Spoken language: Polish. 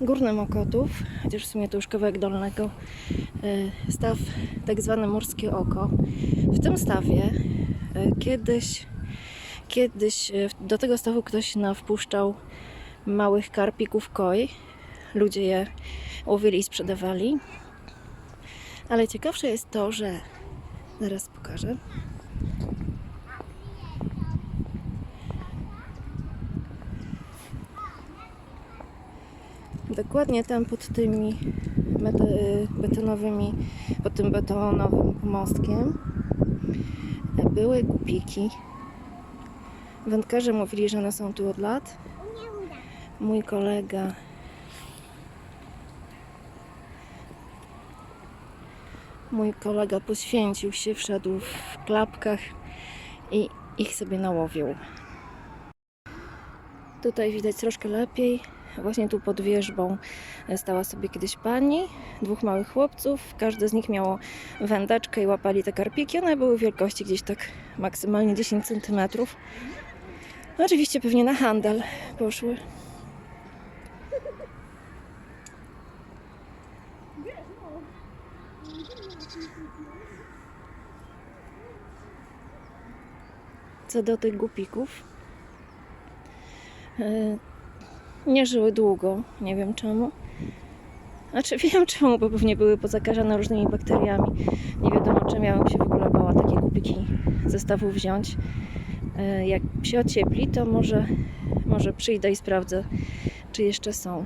Górny Mokotów, chociaż w sumie to już kawałek dolnego, e, staw tak zwany Mórskie Oko. W tym stawie e, kiedyś, kiedyś e, do tego stawu ktoś nawpuszczał małych karpików koi. Ludzie je łowili i sprzedawali. Ale ciekawsze jest to, że zaraz pokażę. Dokładnie tam pod tymi mete- betonowymi, pod tym betonowym pomostkiem były kupiki. Wędkarze mówili, że one są tu od lat. Mój kolega mój kolega poświęcił się, wszedł w klapkach i ich sobie nałowił. Tutaj widać troszkę lepiej. Właśnie tu pod wieżbą stała sobie kiedyś pani, dwóch małych chłopców. Każdy z nich miało wędeczkę i łapali te karpiki. One były wielkości gdzieś tak maksymalnie 10 cm. Oczywiście pewnie na handel poszły. Co do tych gupików, yy, nie żyły długo, nie wiem czemu. Znaczy wiem czemu, bo pewnie były pozakażane różnymi bakteriami. Nie wiadomo czym ja się w ogóle bała takie kupiki ze stawu wziąć. Yy, Jak się ociepli, to może, może przyjdę i sprawdzę, czy jeszcze są.